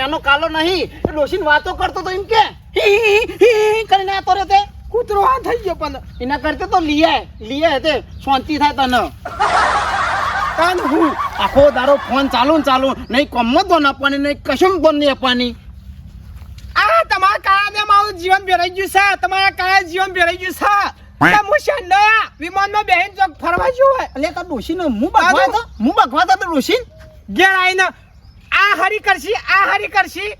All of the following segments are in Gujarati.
નાનો કાલો નહીં. એ ડોશીને વાતો કરતો તો એમ કે કરીને આતો રહ્યો તે. કૂતરો આ થઈ ગયો પણ એના કરતે તો લીએ લીએ તે. શાંતિ થાય તને. કાન હું આખો દારો ફોન ચાલુ ને ચાલુ નહીં કોમમાં જ બોન આપવાની નહીં કશું બોન નહીં આપવાની. આ તમારા કાળાને મારું જીવન ભેરાઈ ગયું છે. તમારા કાળા જીવન ભેરાઈ ગયું છે. તો હું શંડયા વિમાનમાં બેહીને ચોક ફરવા જો એટલે મુ ડોશીને હું બગવા તો? હું બગવા તો ડોશી? ઘેર આવીને આ હરી કરશી આ હરી કરશી.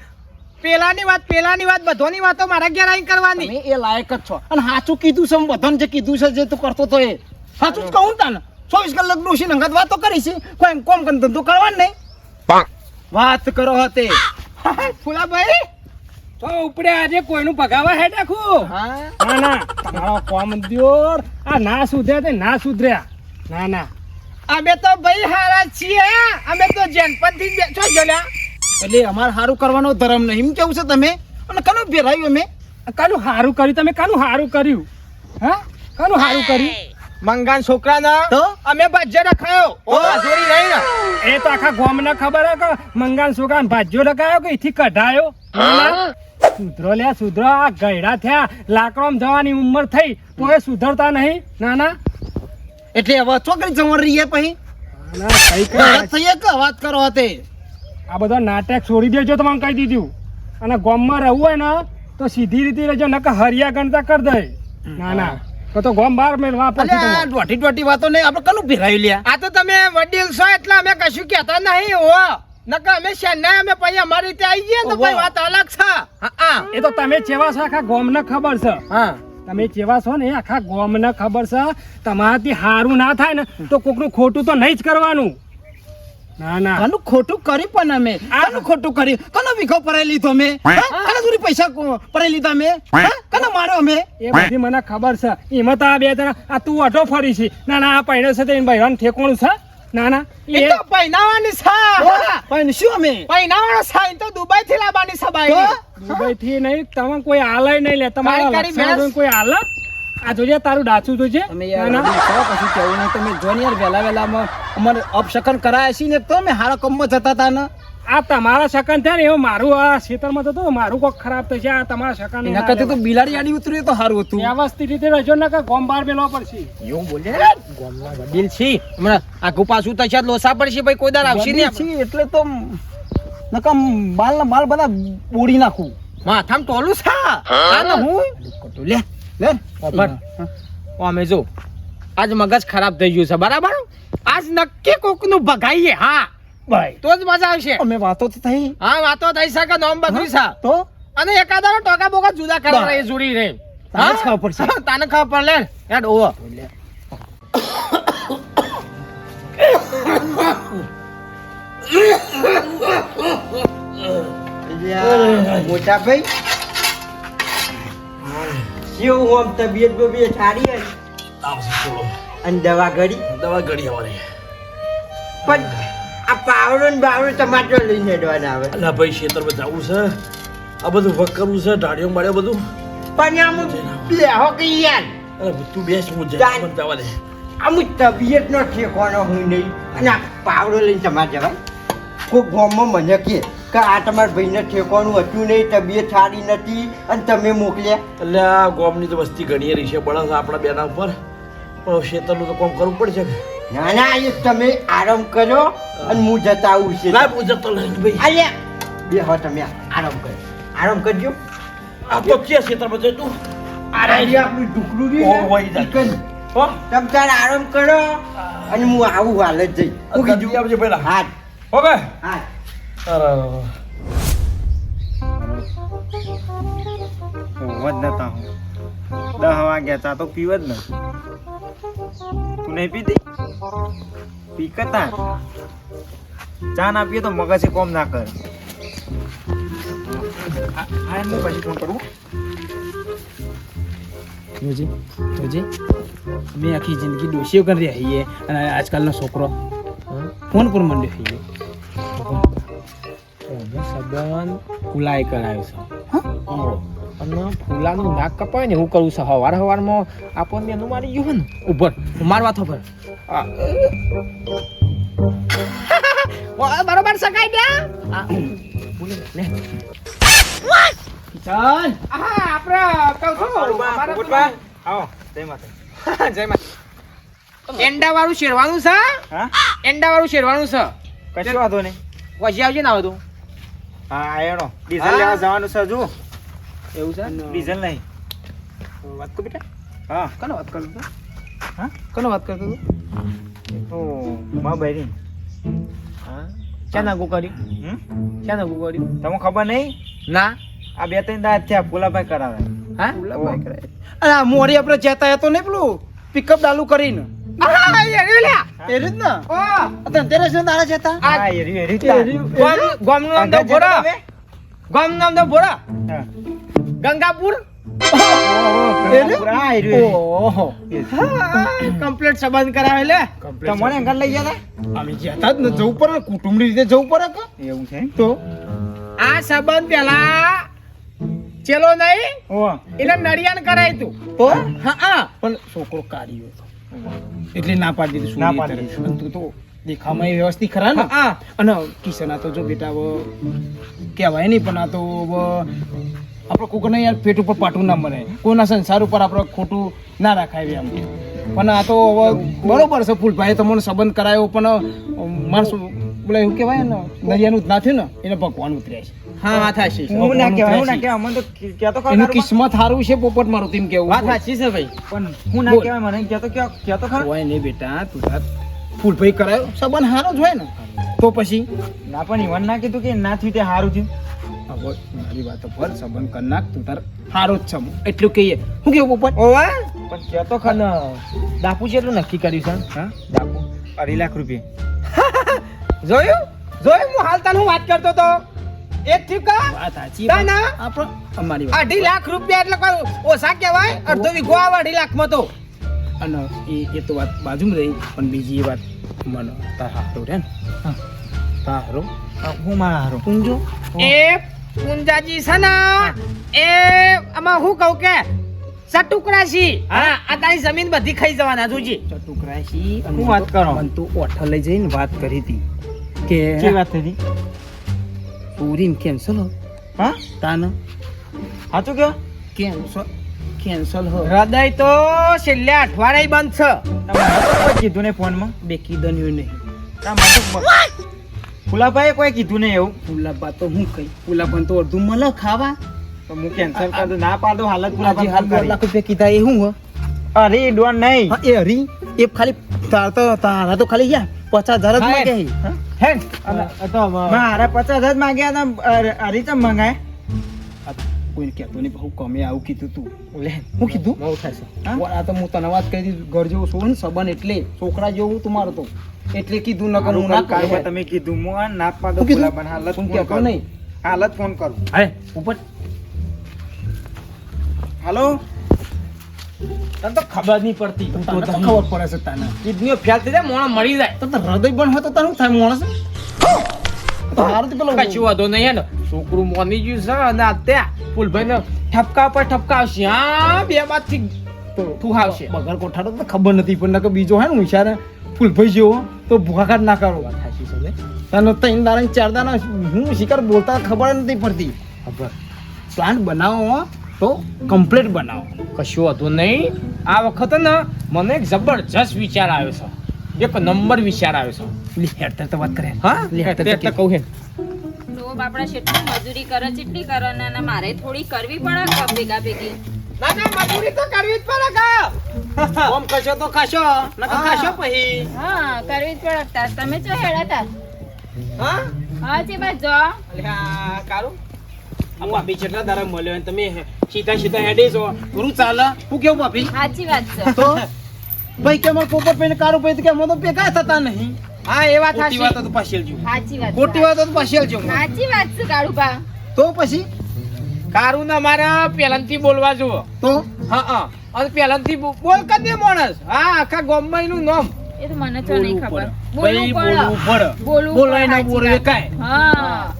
પેલાની વાત પેલાની વાત બધોની વાતો મારા ઘેર આઈ કરવાની. એ લાયક જ છો. અને સાચું કીધું છે બધાને જે કીધું છે જે તું કરતો તો એ. સાચું જ કહું તાને. ચોવીસ કલાક ડોશી નંગત વાતો કરી છે. કોઈ કોમ કરીને ધંધો કરવાનું નહીં. વાત કરો હતે. ફુલાભાઈ. તો ઉપડે આજે કોઈનું ભગાવા હે. નાખું ના ના તમારો કોમ દ્યોર. આ ના સુધર્યા તે ના સુધર્યા. ના ના. અમે તો ભાઈ હારા છીએ. અમે તો જનપતિ છો જલ્યા એટલે અમારે સારું કરવાનો ધર્મ નહીં. એમ કેવું છે તમે? અને કનો ભેરાયું અમે? કાનું હારું કર્યું? તમે કાનું હારું કર્યું? હા? કાનું હારું કર્યું? મંગાન છોકરાના? તો? અમે ભાજ્ય રખાયો ઓ, ચોરી રહી ને એ તો આખા ગામને ખબર હે કે મંગાન છોકરા ભાજ્યો રખાયો કે એથી કઢાયો? સુધરો લ્યા સુધરો. આ ગયડા થયા. લાકડોમાં જવાની ઉંમર થઈ. તો એ સુધરતા નહીં. ના ના એટલે હવે ચોકડી જવણ રહીએ પછી? ના, કઈ કઈ થઈએ વાત. કરો હતે આ બધા નાટક છોડી દેજો તો મને કહી દીધું. અને ગોમમાં રહેવું હોય ને તો સીધી રીતે રહેજો નકર હરિયા ગણતા કરી દે. ના ના. તો તો ગામ બહાર મેળવા એટલે આ દોઢી દોઢી વાતો નહીં આપણે કલું ભેરાયું લ્યા. આ તો તમે વડીલ છો એટલે અમે કશું કહેતા નહીં હો. નકર અમે શેના અમે પછી અમારી રીતે આવી ગયા તો ભાઈ વાત અલગ છે. હા એ તો તમે ચેવા છો આખા ગામને ખબર છે. હા. તમે કેવા છો ને આખા ગામને ખબર છે તમારાથી સારું ના થાય ને તો કોકનું ખોટું તો નહીં જ કરવાનું. ના ના. આનું ખોટું કરી પણ અમે? આનું ખોટું કર્યું? કનો વિખો પરાઈ લીધો અમે? કના સુધી પૈસા પરાઈ લીધા અમે? હા? મારો અમે? એ બધી મને ખબર છે. એમાં તો આ બે જણા આ તું અઢો ફરી છે. ના ના આ પૈણો છે તે ભાઈ ઠેકોણું છે. ના ના એ તો પૈનાવાની છે. પણ શું અમે? પૈનાવાનો સાઈન તો દુબઈ થી લાવવાની છે બાઈ. દુબઈ થી નહીં તમે કોઈ હાલે નહીં લે તમારા લક્ષણ કોઈ હાલે આ જોજે તારું ડાચું જોજે. કેવું નહીં તમે જો ને યાર વહેલા વહેલામાં અમારે અપશકન કરાયા છીએ ને તો અમે હારા કમમાં જતા હતા ને. આ તમારા શકન થયા ને એવું મારું આ ખેતરમાં તો મારું કોક ખરાબ થશે આ તમારા સકન નકર તો બિલાડી આડી ઉતરી તો સારું હતું. વ્યવસ્થિત રીતે રહેજો ને કે ગોમ બાર મેળવા પડશે. એવું બોલે? ગામના વડીલ છે. હમણાં આખું પાછું છે લોસા પડશે ભાઈ કોઈ દાર આવશે નહીં એટલે તો નકમ માલ માલ બધા બોડી નાખું. માથામાં ટોલું છે? હા ને હું? લે લે. અમે જો આજ મગજ ખરાબ થઈ ગયું છે બરાબર? આજ નક્કી કોકનું ભગાઈએ હા. ભાઈ. તો જ મજા આવશે. અમે વાતો તો થઈ. હા વાતો થઈ શકે નોમ બધું છે. તો? અને એકાદાનો ટોકા બોકા જુદા કરવા રહી જોડી રે તાને ખબર પડશે. તાને ખબર પડે. લે હેડ ઓવો મોટા ભાઈ કેવું આમ તબિયત બબિયત સારી અને દવા ઘડી? દવા ઘડી અમારે પણ પાવડો ને બાવડો ટમાટર લઈને હેડવાના આવે અલા ભાઈ ખેતરમાં જવું છે? આ બધું વર્ક કરવું છે ઢાળીઓ માળ્યો બધું? પણ આમ લેહો કે યાર. અરે તું બેસ હું મને જવા દે. આમ તબિયત નો ઠેકવાનો હું નહીં અને આ પાવડો લઈને તમારે જવાય. કોઈ ગામમાં મને કે કે આ તમારા ભાઈને ઠેકવાનું હતું નહીં તબિયત સારી નથી અને તમે મોકલ્યા. એટલે આ ગોમની તો વસ્તી ઘણી રહી છે બળસ આપણા બેના ઉપર. પણ ખેતરનું તો કામ કરવું પડશે કે? ના ના એ તમે આરામ કરો અને હું જતા આવું છે. ના હું જતો લઈને ભાઈ. અલ્યા બે હવે તમે આરામ કરો. આરામ કરજો. આ તો કે તું? આજે આપણું ઢુકડું રહ્યું. હો? તમે તારે આરામ કરો અને હું આવું હાલ જ જઈ હું કીધું આવજે પહેલા. હાથ ઓકે હા. અરે અરે, અરે. ઊંઘ જ નતા હું. દહ વાગ્યા ચા તો પીવ જ ને. તું નહીં પીતી? પી કતા ચા ના પીએ તો મગજ કોમ ના કર. આ એમને પછી ફોન કરું. જોજે જોજે. અમે આખી જિંદગી ડોશીઓ કરી રહ્યા છીએ અને આજકાલનો છોકરો. ફોન પર મંડ્યો છીએ સબન ફૂલાઈ કરાયો છે. અને ફૂલાનું નાક કપાય ને એવું કરવું છે. હવાર હવારમાં આપણને એનું મારી ગયું ને ઉભર મારવા તો ભર બરોબર સકાઈ ગયા ચાલ. હા આપણે કહું છું. પોપટબા, આવો જય માતા જય માતા એંડા વાળું શેરવાનું છે? એંડા વાળું શેરવાનું છે? કશો વાંધો નહીં. પછી આવજે ને આવતું હા ડીઝલ લેવા જવાનું છે જુઓ. એવું છે? ડીઝલ નહીં. વાત કર બેટા? હા. કનો વાત કરું? તું હા? કનો વાત કરતો તું ઓ મા બહેરી હા? ક્યાં નાગું કર્યું હમ? ક્યાં નાગું કર્યું તમને ખબર નહીં? ના. આ બે ત્રણ દાંત થયા ભોલાભાઈ કરાવે. હા? અરે આ મોરી આપણે જતા હતો ને પેલું? પિકઅપ ડાલુ કરીને. ભોરા રીત ને ઓ, ગંગાપુર? કમ્પ્લીટ સંબંધ કરાવે લે. લઈ ગયા અમે જતા જ ને જવું પડે કુટુંબની રીતે જવું પડે એવું છે તો? આ સંબંધ પેલા ચેલો નહીં એટલે નડિયાન કરાય તું. તો? હા પણ છોકરો કાઢ્યો એટલે ના પાડી દીધું ના પાડી તું તો દેખામાં એ વ્યવસ્થિત ખરા ને? આ અને કિશન આ તો જો બેટા કહેવાય નહીં પણ આ તો આપણે કોકને યાર પેટ ઉપર પાટું ના મળે. કોઈના સંસાર ઉપર આપણે ખોટું ના રાખાય એમ. પણ આ તો હવે બરોબર છે ફૂલભાઈ તમને સંબંધ કરાયો પણ માણસ બોલે એવું કહેવાય ને નરિયાનું જ ના થયું ને એને ભગવાન ઉતર્યા છે. હા વાત સાચી હું ના કહેવાય, હું ના કહેવાય. મને તો કહેતો ખરો એનું કિસ્મત સારું છે પોપટ મારું તેમ કેવું વાત સાચી છે ભાઈ. પણ હું ના કહેવાય, મને કહેતો કહેતો કહેતો ખરો. હોય નહીં બેટા તું તાર ફૂલભાઈ કરાયો સંબંધ સારો જ હોય ને. તો પછી? ના પણ ઈવન ના કીધું કે ના થયું તે સારું થયું. હવે મારી વાત પર સંબંધ કર નાખ તું તાર સારો જ છે એટલું કહીએ. શું કેવું પોપટ ઓવા પણ કે તો ખન દાપુ જેટલું નક્કી કર્યું છે હા? દાપુ અઢી લાખ રૂપિયા. જોયું? જોયું? હું હાલ હું વાત કરતો તો? એક થયું કા? વાત સાચી ના, ના. આપણે અમારી અઢી લાખ રૂપિયા એટલે કોઈ ઓછા કહેવાય? અડધો વીઘો આવે અઢી લાખમાં તો. અને એ એ તો વાત બાજુમાં રહી પણ બીજી એ વાત મને તાર હારો રે ને. હા, તારો હું મારા હારો. ઊંજો એ પુંજાજી છે ને એ આમાં હું કહું કે ચટુકરાશી. હા આ તારી જમીન બધી ખાઈ જવાના જોજી. ચટુકરાશી હું વાત કરો? પણ તું ઓઠા લઈ જઈને વાત કરી હતી કે કેવી વાત હતી? પૂરીને કેન્સલ હો. હા? તાન. સાચું કયો કેન્સલ કેન્સલ હો. હૃદય તો છેલ્લે અઠવાડિયે બંધ છે. તમે કીધું ને ફોનમાં? બેકી દન્યું નહીં. ના, ફુલાભાઈએ કોઈ કીધું નહીં એવું? પુલાબા તો હું કઈ? પુલાબા તો અડધું મળે ખાવા. તો હું કેન્સલ કરી ના પાડો હાલત ફુલાભાઈ હાલ દોઢ લાખ રૂપિયા કીધા એ હું અરે ડોન નહીં. એ હરી એ ખાલી તાર તો તારા તો ખાલી યા પચાસ હજાર જ હા, માંગે છે. હા? હે અને આ તો આમાં- મારા પચાસ હજાર માંગ્યા હતા અરે તો મંગાય? કોઈને કહેતો નહીં બહુ કમે આવું કીધું તું. લે, હું કીધું? બહુ થશે હા? આ તો હું તને વાત કરી દીધું ઘર જેવો છું ને સંબંધ એટલે છોકરા જેવું તું મારો તો. એટલે કીધું નકર હું ના કાલે તમે કીધું હું ના પાડો બોલા પણ હાલત હું ફોન કહેતો નહીં. હાલત ફોન કરું. હે ઉપર. હાલો? તને તો ખબર નહીં પડતી. તને તો ખબર પડે છે તને. કિડનીઓ ફેલ થઈ જાય મોણા મરી જાય. તો તો હૃદય પણ હોય તો તને શું થાય માણસ? હારું પેલો કશું વાંધો નહીં હેને છોકરું મોની ગયું છે અને અત્યારે ફૂલભાઈ ને ઠપકા પર ઠપકા આવશે. હા બે બાદથી તું આવશે બગર કોઠાડો તો ખબર નથી પણ નકર બીજો હે ને હોશિયાર ફૂલભાઈ જેવો તો ભૂખાઘાટ ના કરો તને ત્રણ દાડા ને ચાર દાડા હું શિકાર બોલતા ખબર નથી પડતી. ખબર. પ્લાન બનાવો તો કમ્પ્લીટ બનાવો. કશું હતું નહીં. આ વખતે ને મને એક જબરજસ્ત વિચાર આવ્યો છે. એક નંબર વિચાર આવે છે. લે હેડતર તો વાત કરે. હા? લે, તે તે- કહું હે. તો બાપડા કેટલી મજૂરી કરે કેટલી કરે ને મારે થોડી કરવી પડે ભેગા ભેગી. ના ના મજૂરી તો કરવી જ પડે કા ઓમ કશો તો ખાશો. નકર ખાશો પછી. હા કરવી જ પડે. તાર તમે ચો હેડા તાર. હા? હા છે બસ જો. કારું. આ ભાભી જેટલા મળ્યો તમે સીધા સીધા હેડે છો. ગુરુ ચાલે હું. કેવું ભાભી? સાચી વાત છે. તો? ભાઈ કે અમારે પોપટ પેન કારું ભાઈ કે અમે તો ભેગા થતા નહીં? હા એ વાત સાચી. વાત તો પાછળ જો. સાચી વાત ખોટી વાત તો પાછળ જો. સાચી વાત છે કાળુભા. તો પછી? કારું ને મારે પહેલાથી બોલવા જુઓ. તો? હા હા. અને પહેલાથી બો- બોલ કર દે માણસ. હા આખા ગામમાં નું નામ. એ તો મને તો નહીં ખબર. બોલવું બોલવું પડે. બોલવું બોલાય ના બોલે કાય હા.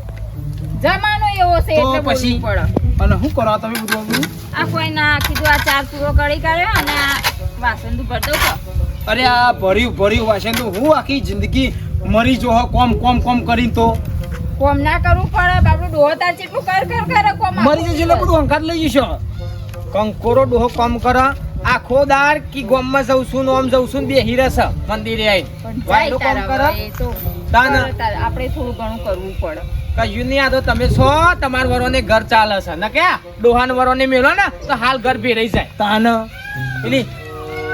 જમાનો એવો છે એટલે પછી? બોલવું પડે. અને શું કરો તમે બધું આ કોઈ ના કીધું આ ચાર પૂરો કરી કર્યો અને આ વાસણ ભર દઉં અરે આ ભર્યું ભર્યું વાસણ તો હું આખી જિંદગી મરી જો કોમ કોમ કોમ કરીને તો. કોમ ના કરવું પડે બાપડું ડોહો તાર જેટલું કર કર કરે કોમ મરી જશે એટલે બધું અંકાત લઈ જશો. કંકોરો ડોહો કોમ કરે. આખો દાર કી ગોમમાં જઉં છું ને ઓમ જઉં છું બે બેહી છે મંદિરે આઈ વાયડો કામ કરે. આપણે થોડું ઘણું કરવું પડે. કયું નહીં આ તો તમે છો તમાર વરોને ઘર ચાલે છે. ને કે ડોહાન વરોને મેળો ને તો હાલ ઘર ભેરાઈ જાય. તાન. પેલી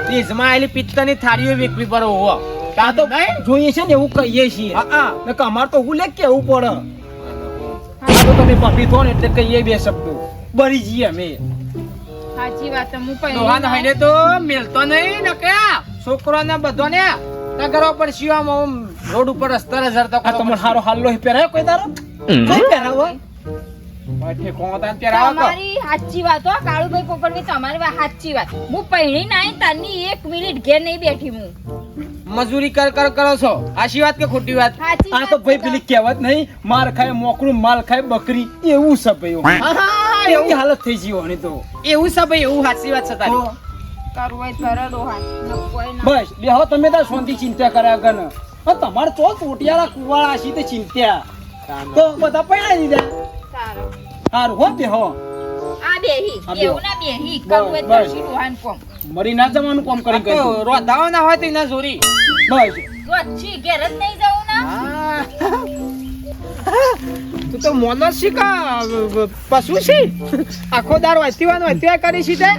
ફ્રીજમાં આવેલી પિત્તરની થાળીઓ વેચવી પડે હોવો. તા તો જોઈએ છે ને એવું કહીએ છીએ. હા હા. ને કે અમાર તો હું લે કેવું પડે? આ તો તમે પપી થો ને એટલે કહીએ બે શબ્દો. બરી જઈએ અમે. સાચી વાત. હું પહેરી ડોહાન તો મેલતો નહીં ને કે છોકરોને બધોને નગરો પર શિવામાં આમ રોડ ઉપર રસ્તા રઝરતો આ તમારે હારો હાલ્લો પહેરાયો કોઈ તારો કોઈ પહેરાવો તમારી સાચી વાત હો કાળુભાઈ પોકડવી તમારી વાત સાચી વાત. હું પહેરી ના આઈ તારની એક મિનિટ ઘેર નહીં બેઠી હું. મજૂરી કર કર કરો છો. આશી વાત કે ખોટી વાત? આ તો ભાઈ પેલી કહેવત નહીં માર ખાય મોકળું માલ ખાય બકરી એવું છે ભાઈ હા, હા, એવી હાલત થઈ ગઈ હોની તો. એવું છે ભાઈ એવું સાચી વાત છે તારી. તો. બસ બેહો તમે તાર શાંતિ ચિંતા કર્યા કર તમારે તો ચોટિયાળા કુવાળા આશી તે ચિંતા. તો બધા પૈણા દીધા સારું. હો આ બેહી આ બેહો. એવું ના બેહી કરવું તો બસ. કરશી કોમ. મરી ના જવાનું કોમ કરી તો રોધાઓ ના હોય તો ના જોરી. બસ. રોજથી ઘેર જ નહીં જવું ના. તું તો મોનો કા પશુ છે. આખો દાર વસ્તીવાન વસ્તીવા કરી છે તે.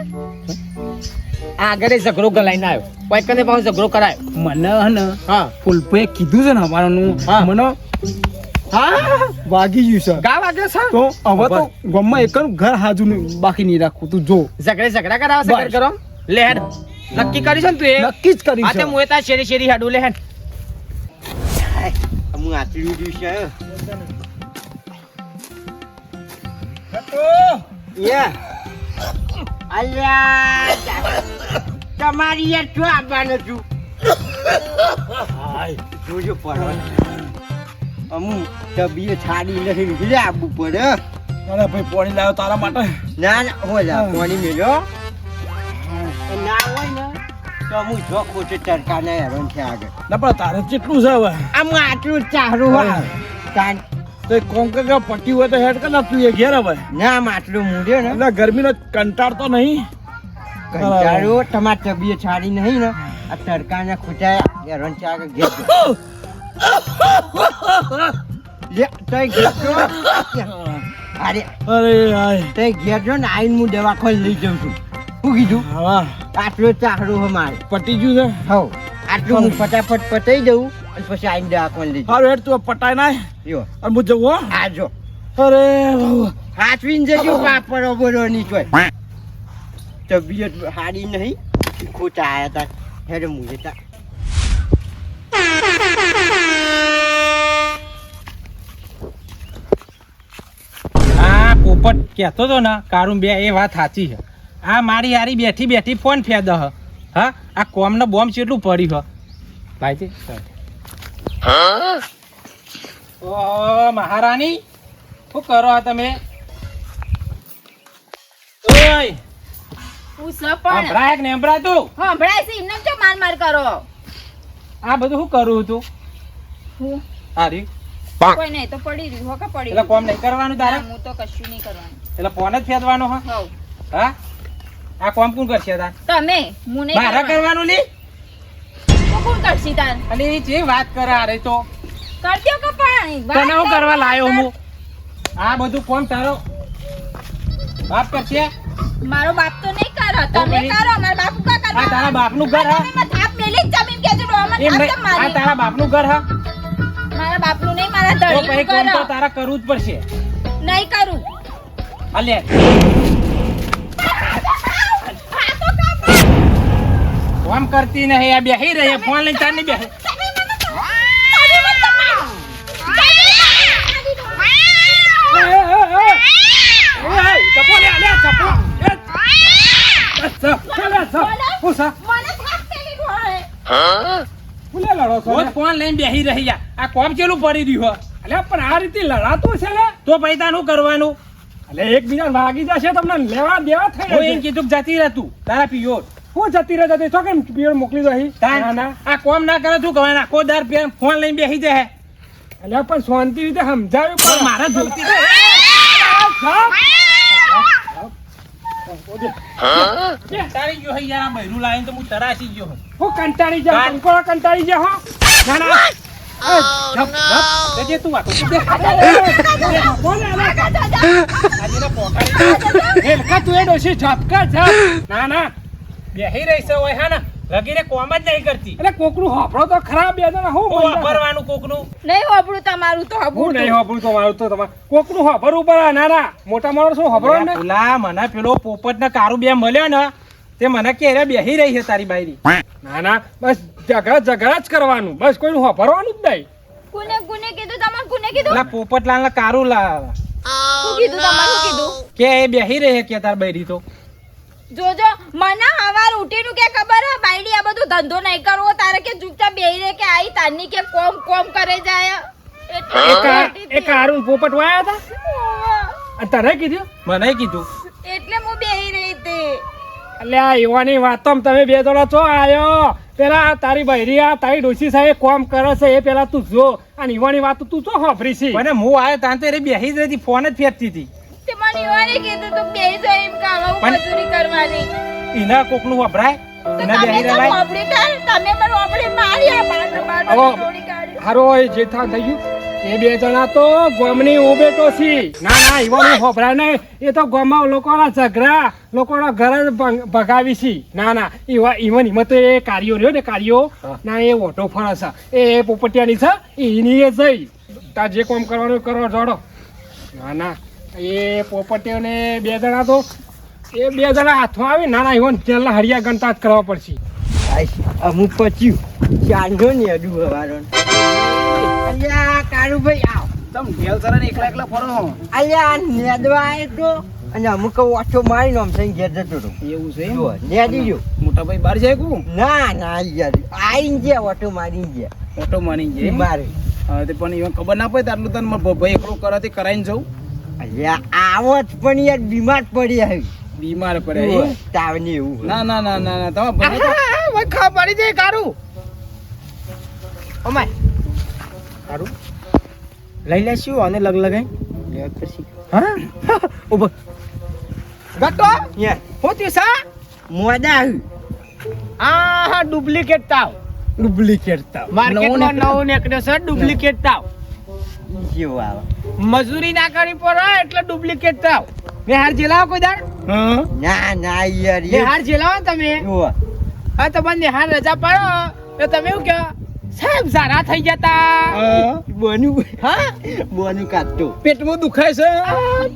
આગળ એ ઝઘડો ગલાઈને આવ્યો. કોઈ કને પાછો ઝઘડો કરાયો. મને હે ને હા. ફૂલપે કીધું છે ને અમારાનું. હા. મને હા? વાગી ગયું છે. ગા વાગે છે? તો હવે તો ગમમાં એકનું ઘર હાજુ નહીં બાકી નહીં રાખવું. તું જો. ઝઘડે ઝઘડા કરાવે. ઝઘડ કરો લે નક્કી કર્યું ને તું એ? નક્કી જ કરી હા છે. તે મુએ તાર શેરી શેરી હાડું લે હું છે. યા. અલ્યા. તમારી યાર આવવાનું છું જોજો પડો અમુ તબિયત છાડી નથી એટલે આબુ પડે અરે ભાઈ પાણી લાવ્યો તારા માટે? ના ના હો જા પાણી મેલ્યો. ના હોય ને તો હું જો ખોટે તડકાના હેરાન છે આગળ. ના પણ તારે કેટલું છે હવે? આમ આટલું ચારું હોય. તાન તો એક કોમ કે પટ્ટી હોય તો હેડ કર ના તું એ ઘેર હવે. ના આમ આટલું મૂડ્યો ને. એટલે ગરમીનો કંટાળતો નહીં. કંટાળો તમારી તબિયત સારી નહીં ને. આ તડકાના ખોટા હેરાન છે આગળ ઘેર. અરે અરે હાય. ઘેર જો ને આઈને હું દવાખાને લઈ જાઉં છું. શું કીધું? હા. આટલો ચાહડું છે મારે. પટી ગયું છે? હવ. આટલું હું ફટાફટ પતાઈ દઉં અને પછી આઈને દવાખાને લઈ જાઉં. હારું હેડ તું પટાય નાય. અને હું જવું હો. જો. અરે. હાચવીને જજો પાપડો બોલો કોઈ તબિયત સારી નહીં. ખોટા આયા તા. હેડે મુજે તા આ કહેતો તો ને કારું બે એ વાત સાચી છે. આ મારી હારી બેઠી બેઠી ફોન ફેદ હ. હા આ કોમનો બોમ્બ કેટલું પડ્યું હ. ભાઈજી ઓ મહારાણી શું કરો આ તમે? ઓય! પણ. કે ને છે એમને માર માર કરો? આ બધું શું કરું તું? હારી. કોઈ નહીં તો પડી રહ્યું હો કે પડી એટલે કોમ નહીં કરવાનું તારે? હું તો કશું નહીં કરવાનું. એટલે ફોન જ ફેદવાનો હ? હા? આ કોમ કોણ કરશે તાર? તમે હું નહીં મારા કરવાનું. કરવાનું લી? તો કોણ કરશી તાર? અને એ જે વાત કરે આ રહી તો. કરજો કે પણ તને હું કરવા લાયો હું? આ બધું કોમ તારો. બાપ કરશે? મારો બાપ તો નહીં કરો. તમે કરો મારા બાપ કા આ તારા ઘર હા? થાપ મેલી જમીન કે આ મારી? તારા બાપનું ઘર હા? મારા બાપનું નહીં મારા ધણીનું કોમ તો કરો. તારા કરવું જ પડશે. નહીં કરું. અલે લે કોમ કરતી નહીં આ બેહી રહી ફોન લઈને તાર નહીં બેહી એ, ફૂલે લડો છો રોજ ફોન લઈને બેહી રહી જા આ કોમ ચેલું પડી રહ્યું? અલ્યા પણ આ રીતે લડાતો છે? લે તો પછી તાનું કરવાનું? એટલે એકબીજા વાગી જશે તમને લેવા દેવા થઈ હું એમ કીધું જતી રહે તું. તારા પિયો. હું જતી રહે જતી છો કેમ પિયો મોકલી દો ના આ કોમ ના કરે શું કહેવાય આખો દાર ફોન લઈને બેસી જાય. એટલે પણ શાંતિ રીતે સમજાવ્યું પણ પણ મારા જોતી તારી ગયો હે યાર આ લાવીને તો હું તરાસી ગયો હું. હું કંટાળી જાઉં. કંકોળો કંટાળી જાય હો ના ના જપ. જે તું વાતો તું એ ડોશી ઝપકા ઝપ. ના ના બેહી રહી છે ઓય હા ને લગીને કોમ જ નહીં કરતી. એટલે કોકનું હોફળો તો ખરાબ બે ને હું વાપરવાનું કોકનું? નહીં હોફળું તમારું તો હું નહીં હોફળું તો મારું તો તમારે. કોકનું હોફર ઉપર ના ના મોટા માણસ શું હોભળો ને? પેલા મને પેલો પોપટ ને કારું બે મળ્યો ને તે મને કે રે બેહી રહી છે તારી બાયરી. ના ના બસ ઝઘડા ઝઘડા જ કરવાનું. બસ કોઈનું હોફરવાનું જ નહીં. કોને કુને કીધું? તમારે કોને કીધું? પેલા પોપટલાલ ને કારું લા. કીધું? તમારું કીધું? કે એ બેહી રહી છે કે તાર બાયરી તો? જોજો મને હવાર ઉઠીનું કે ખબર હે બાયડી આ બધું ધંધો નહીં કરવો તારે કે ચૂપચાપ બેહી રહે કે આઈ તારની કે કોમ કોમ કરે જાય. એટલે એ. કારું પોપટ વાયા હતા? તારે કીધું? મને કીધું. એટલે હું બેહી રહી હતી. એટલે આ યુવાની તો તમે બે દોડા છો આયો. પેલા તારી બૈરી આ તારી ડોસી સાહેબ કોમ કરે છે એ પેલા તું જો. અને યુવાની વાત તું તો હોફરી છે. મને હું આયો ત્યાં તો એ બેહી જ રહી ફોન જ ફેરતી હતી. મને યુવાને કીધું તું બેહી જાય એમ કામ મજૂરી કરવાની. એના કોકનું વપરાય? એના બેહી રહેવાય? હોભળી તાર તમે મને હોભળી માર્યા બાર બાર હવે- હારો એ જે થા થઈ ગયું. એ બે જણા તો ગોમની ઉબેટો છી. ના ના યુવાની હોભરા નહીં એ તો ગોમાં લોકોના ઝઘડા લોકોના ઘર ભગાવી છી. ના ના ઈવા ઈવન ઈમાં તો એ કાર્યો રહ્યો ને કાર્યો. ના એ ઓટો ફરે છે. એ પોપટિયાની છે એની એ જઈ. તાર જે કામ કરવાનું કરો કરવા જોડો. ના ના. એ પોપટીઓને બે જણા તો એ બે જણા હાથમાં આવી નાના ઇવન જેલના તેલના હરિયા ગણતા જ કરવા પડશે. અમુક પચ્યું ચાંદો ને અડું હવારો અલ્યા કાળુભાઈ આવ. તમ ઘેર સરે ને એકલા એકલા ફરો. અલ્યા નેદવા તો. અને અમુક ઓછો મારીને આમ થઈ ઘેર જતો હતો એવું છે નેદી ગયો મોટા ભાઈ બહાર જાય કુ ના ના યાર આઈને ગયા ઓટો મારીને ગયા. ઓટો મારી ગયા મારે. હા, તે પણ એ ખબર ના પડે આટલું તને મારો ભાઈ એકલો કરાતી કરાઈને જવું અલ્યા આવો જ પણ યાર બીમાર પડી આવી. બીમાર પડે જુઓ, તાવ ને એવું ના ના ના ના ના તમે તો- ભાઈ પડી જાય કારું. અમાય કારું. લઈ લેશું અને લગ લગાઈ. હા? ઊભો. ગટો યાર હું થયું સા મોડા આ હા ડુપ્લિકેટ તાવ. ડુપ્લિકેટ તાવ. માર્કેટમાં નવ નીકળ્યો છે ડુપ્લિકેટ તાવ. આવે? મજૂરી ના કરી પડે એટલે ડુપ્લિકેટ થાવ. હાર જેલાવો કોઈ દાડ? હા. ના ના યાર ને હાર જેલાવો તમે. હા તો બંને હાર રજા પાડો. તો તમે એવું કહો સાહેબ સારા થઈ જતા તા બોનું હા? બોનું કાઢતો. પેટમાં દુખાય છે?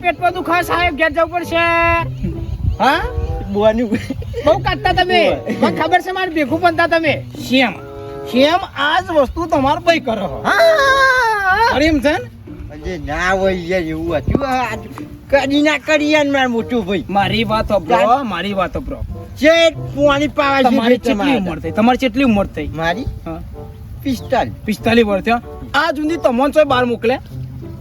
પેટમાં દુખાય સાહેબ ઘેર જવું પડશે. હા? બોનું બહુ કાઢતા તમે. મને ખબર છે મારે ભેગું બનતા તમે. સેમ સેમ આ જ વસ્તુ તમારો ભાઈ કરો. હો. હા અરે એમ છે ને? ના હોય એવું હતું કરી ના કરી યાર માર મોટું ભાઈ. મારી વાત અપરો મારી વાત અપરો જે પાણી પાવા છે તમારી કેટલી. ઉંમર થઈ? તમારી કેટલી ઉંમર થઈ? મારી? હા. પિસ્તાલીસ. પિસ્તાલીસ વર્ષ થયા આ જુંદી તમને ચોય બહાર મોકલે?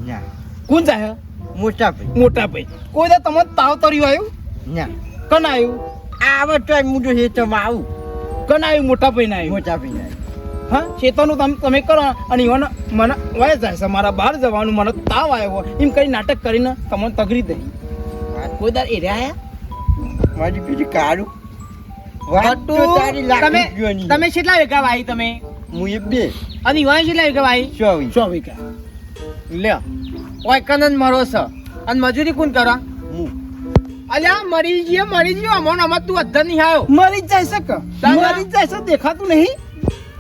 ના. કોણ જાય મોટા ભાઈ. મોટા ભાઈ. કોઈ દા તમને તાવ તર્યું આવ્યું? ના. કન આવ્યું આવે તો મોટું હેતમાં આવું. કન આવ્યું મોટા ભાઈ ના આવ્યું? મોટા ભાઈ ના હા ચેતવાનું તમે તમે કરો અને ઈવન મને વય જાય છે મારા બહાર જવાનું મને તાવ આવ્યો એમ કરી નાટક કરીને તમને તગરી દઈ. કોઈ દાર એ રહ્યા? મારી બીજી કાળું. વાત તમે તમે કેટલા વેગા વાઈ તમે? હું એક બે. અને યુવાન કેટલા વેગા વાઈ ચોવીસ શું વીઘા. લ્યો. ઓય કનન મરો છે. અને મજૂરી કોણ કરો? હું. અલ્યા મરી ગયો મરી ગયો અમોન અમત તું અધર નહીં આવ્યો. મરી જ જાય છે મરી જ જાય છે દેખાતું નહીં?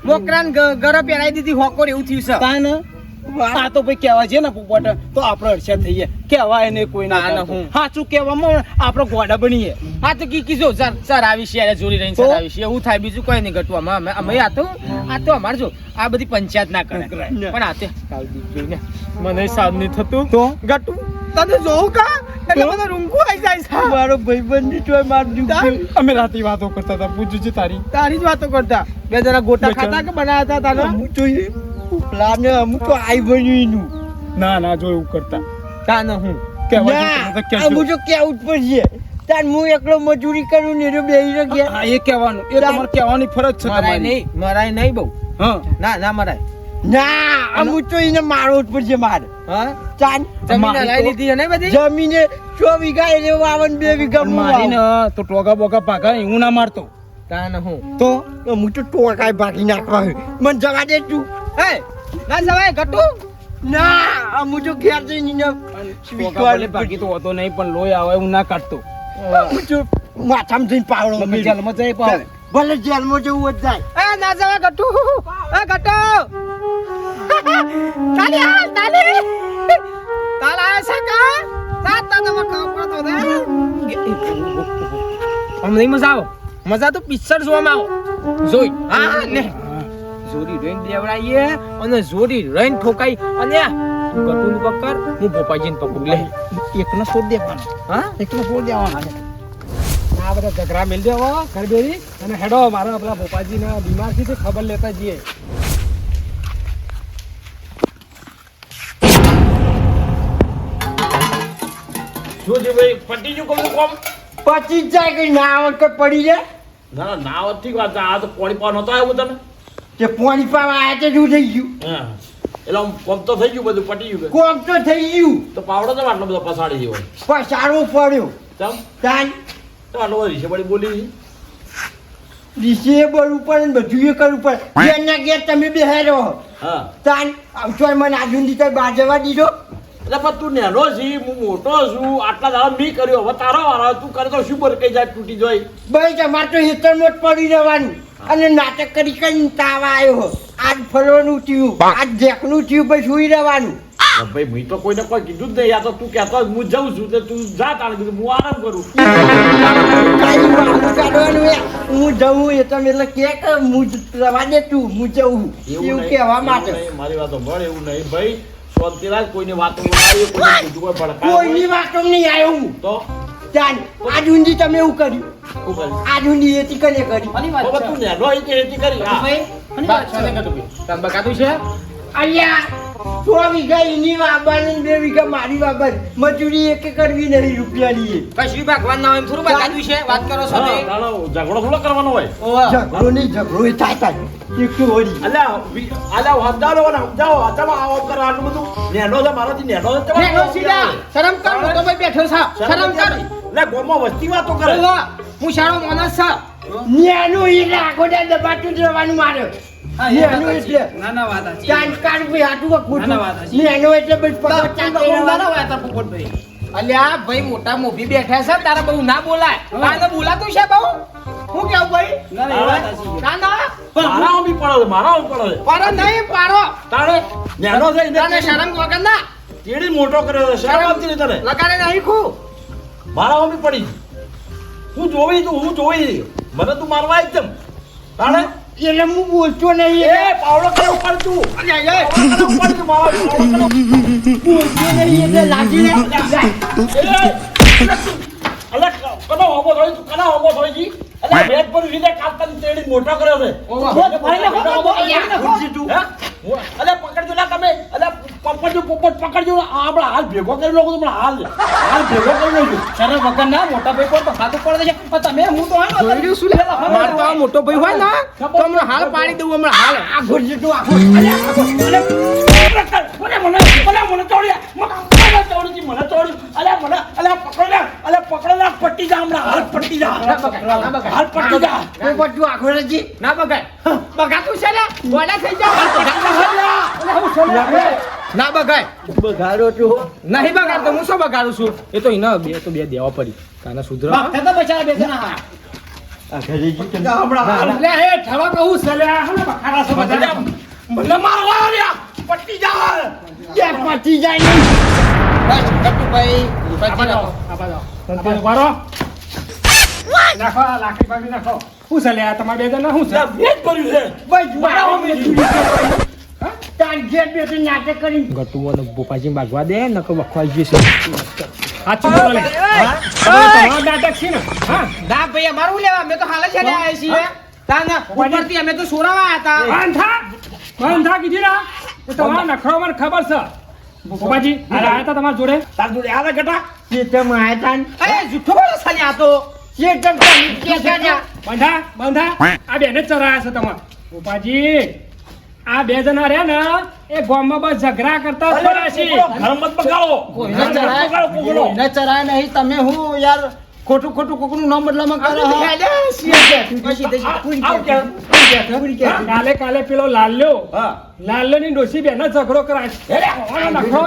મોકરાન ગરબ પહેરાઈ દીધી હોકોર એવું થયું છે. કાન આ તો ભાઈ કહેવા છે ને પોપટ. તો આપણે અડસા થઈએ. કહેવાય ને કોઈ ના. સાચું કહેવામાં આપણે ગોડા બનીએ. હા તો કી કીધો સર સર આવી છે જોડી રહીને સર આવી છે એવું થાય બીજું કોઈ નહીં ઘટવામાં અમે અમે- આ તો આ તો અમારે જો આ બધી પંચાયત ના કરે. પણ આ તે જોઈને મને સાદ નહીં થતું. તો? ગટુ તને જોઉં કા? એટલે મને રૂંગું આવી જાય છે. મારો ભાઈબંધની તોય મારું દુઃખ અમે રાતે વાતો કરતા હતા પૂછ્યું છે તારી. તારી જ વાતો કરતા. બે જણા ગોટા ખાતા કે બનાયા હતા તાનો હું તો પ્લાન અમુક તો આઈ બન્યું એનું. ના ના જો એવું કરતા. કહેવા ના હું તો કહેજો. અમુક તો કેવું જ પડશે. તાર હું એકલો મજૂરી કરું ને બે બેહી ગયા એ કહેવાનું. એ તમારે કહેવાની ફરજ છે તમારી. નહીં મરાય નહીં બહુ. હા. ના ના મરાય. ના અમુક તો એને મારવો જ પડશે મારે. ચાન ચાલ. જમીન મારી લીધી છે ને બધી? જમીને સો વીઘા એને વાવન બે વીઘા મારી મારીને તો ટોગા બોગા પાકા હું ના મારતો. તાન હું. તો અમુક તો ટોકાય ભાગી નાખવા છે. મને જવા દે તું. હે ના જવાય ઘટુ ના અમુક તો ઘેર જઈને ભલે ભાગી તો હોતો નહીં પણ લોહી આવે એવું ના કાઢતો. અમુક તો માથામાં જઈને પાવડો મજા મજા જેલમાં જઈ પાવ. ભલે જેલમાં જવું જ જાય. એ ના જવાય ગટુ. એ ગટુ. તાલી આ તાલી. તાલ આ સકા સાત તો તમે કાપડો તો દે આમ નહીં મજા આવો. મજા તો પિક્ચર જોવામાં આવો. જોઈ. હા ને. જોડી રેન દેવડાઈએ અને જોડી રેન ઠોકાઈ. અને તું ગટુન પકડ હું ભોપાજીને પકડું. લે. એકનો છોડ દેવાનો. હા? એકનો છોડ દેવાનો. આ બધા ઝઘરા મેલ દેવો કરબેરી અને હેડો મારા પેલા ભોપાજી ના બીમારથી ખબર લેતા જઈએ. શું છે ભાઈ પટી ગયું કોમ કોમ? પચી જાય કે ના આવડ કે પડી જાય? ના ના ના આવતી વાત આ તો પોણી પાવ નતો આવ્યો તને તે પોણી પાવ આયા તે શું થઈ ગયું? હા. એટલે આમ કોમ તો થઈ ગયું બધું પટી ગયું કે. કોમ તો થઈ ગયું. તો પાવડો તો આટલો બધો પસાડી ગયો પસાડવું પડ્યો. તમ તાન તો આટલો બધો રીસે બોલી ડિસેબલ ઉપર ને બધું એ કરવું પડે ઘેરના ઘેર તમે બેહેરો હા. તાન આવતો મને આજુંદી તો બહાર જવા દીધો. એટલે પણ તું નેનો છી હું મોટો છું આટલા દાડા મી કર્યો. હવે તારો વારો તું કરે તો શું જાય તૂટી જાય? ભાઈ તમારે તો હેતરમાં જ પડી રહેવાનું. અને નાટક કરી કરીને તાવ આવ્યો. આજ ફરવાનું થયું. આજ જેકનું થયું પછી સુઈ રહેવાનું. હવે ભાઈ મેં તો કોઈને કોઈ કીધું જ નહીં. આ તો તું કહેતો હોય, હું જઉં છું તે તું જા તાણે કીધું હું આરામ કરું. હું જઉં એ તમે એટલે કે કે હું રવા દે તું હું જઉં. એવું કહેવા માટે. મારી વાતો ભળ એવું નહીં. ભાઈ શાંતિ રાખ કોઈની વાતો કોઈ કોઈની વાતો નહીં આવ્યું તો? ચાલ આજ ઊંધી તમે એવું કર્યું. આ ઊંધી એથી કને કરી હવે તું નેનો એથી કરી. હા. તને બકાતું છે? અલ્યા સો વીઘા એની વાબાની બે વીઘા મારી વાબાની મજૂરી એક કરવી નહીં રૂપિયાની કશું ભગવાન ના હોય થોડું બકાતું છે? વાત કરો છો હા, તે તારો ઝઘડો થોડો કરવાનો હોય. ઝઘડો નહીં ઝઘડો એ થાય થાય. એક તો વળી. અલ્યા અલ્યા સમજાવો ને સમજાવો તમે આવો કરો આટલું બધું? નેનો છે મારાથી નેનો છે તમે સીધા. શરમ કર હું તો ભાઈ બેઠો છું. શરમ કર. એટલે ગોમાં વસ્તી વાતો કરે. હું શાળો માણસ છું. ન્યાનું ઈ રાખો દબાતું જ રહેવાનું મારે. અલ્યા ભાઈ મોટા મોભી બેઠા છે તારા બહુ ના બોલાય. બોલાતું છે બહુ? હું કેવું ભાઈ? ના ના, એ વાત સાચી. ના ના. મારા બી પડે મારા પડે પારો નહીં પારો તારે નેનો છે એને શરમ વગર ના. કેડી મોટો કર્યો છે? શરમ આવતી તને? લગાડે નહીં ખુ મારા બી પડી. હું જોઈ તું હું જોઈ મને તું મારવા એકદમ તાણે? એટલે હું બોલતો નહીં. એ પાવડો કરે ઉપર તું પાવડો કરે ઉપર તું મારા પાવડો બોલતો નહીં એટલે લાગી લે અલગ કનો હોબો થોડી તું? કનો હોબો થોડી અલે બેટ પર કાપતાની તેડી મોટો કર્યો છે. અલે પકડજો ના તમે. અલે પકડજો પોપટ પકડજો. આ હાલ ભેગો કરી લો હાલ હાલ ભેગો કરી લો વગર ના મોટા ભાઈ કોઈ પખાતું પડે છે. પણ તમે હું તો આમ જોયું શું લે માર તો આ મોટો ભાઈ હોય ને તો હમણાં હાલ પાડી દઉં હમણાં હાલ. આ ઘોડી તું આખો મને મને મને મને તોડી મને તોડી મને તોડી અલે મને અલે પકડો લે પટ્ટી જા હમણાં પટ્ટી જા હાલ પટ્ટી જા. કોઈ બધું આખો રજી. ના બગાય બગાતું છે ને? ગોડા થઈ જાવ ના બગાય બગાડો. તું નહીં બગાડતો હું શું બગાડું છું? એ તો એને બે તો બે દેવા પડી. તાને સુધરો. તો બચારા બે જણા આ ઘરે જી તમે હમણાં હાલ એટલે એ ઠવા કહું છે લે આ શું બખાડા છો બધા. મને મારવા આવ્યા. પટ્ટી જા. જે પતી જાય નહીં. બસ કટુભાઈ આ બાજુ આ બાજુ ઊભા રહો. નાખો આ લાકડી બાકડી નાખો. શું છે આ તમારા બે શું છે? મારો નાટક કરી. બોપાજી દે નકર લે. તમારો છે ને? હા? ના ભાઈ અમારું લેવા? અમે તો હાલ જ હેડે છીએ. તાના ઉપરથી અમે તો સોરાવા હતા વાંધા? વાંધા કીધી ના એ તમારા નખરો મને ખબર છે. ગોપાજી આ આયા તા તમારા જોડે? તાર જોડે આવે ગટા? આયા તા ને. જુઠ્ઠો બોલો સાલી આ તો. બંધા બંધા. આ બેને ચરાયા છે તમારે ઉપાજી આ બે જણા રહ્યા ને એ ગામમાં બસ ઝઘડા કરતા જ છે. ઘર મત બગાડો. કોઈને ચરાય? નહીં. તમે હું યાર ખોટું ખોટું કોકનું નામ બદલામાં કરો હો. કાલે કાલે પેલો લાલ્યો. હા. લાલ્યો ની ડોસી બેને ઝઘડો કરાય. ઓનો નખરો,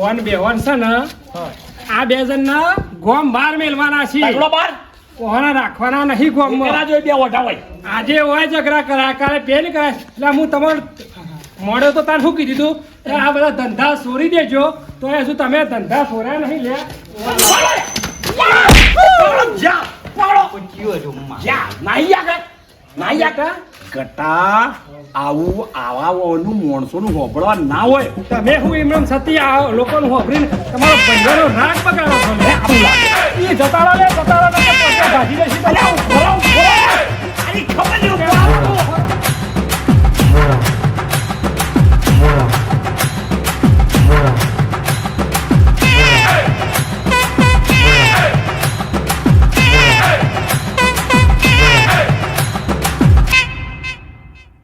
ઓનો બેવાન ના છે ને આ બે જણના ગોમ બહાર મેલવાના છે તગડો રાખવાના નહીં ગોમ બે ઓઢા હોય આજે હોય ઝઘડા કરાય કાલે પેન કરાય એટલે હું તમારે મોડો તો તાર શું કીધું તું આ બધા ધંધા સોરી દેજો તો એ શું તમે ધંધા છોડ્યા નહીં લે જા પાડો જા નહીં આગળ નહીં આગળ ગટા આવું આવાઓનું માણસોનું હોબળવા ના હોય. તમે હું એમણે સતી આ લોકોનું હોબળીને તમારો બંધારો રાગ બગાડો છો. એ જતાડો લે જતાડો ને ભાજી દેશે ખબર નહીં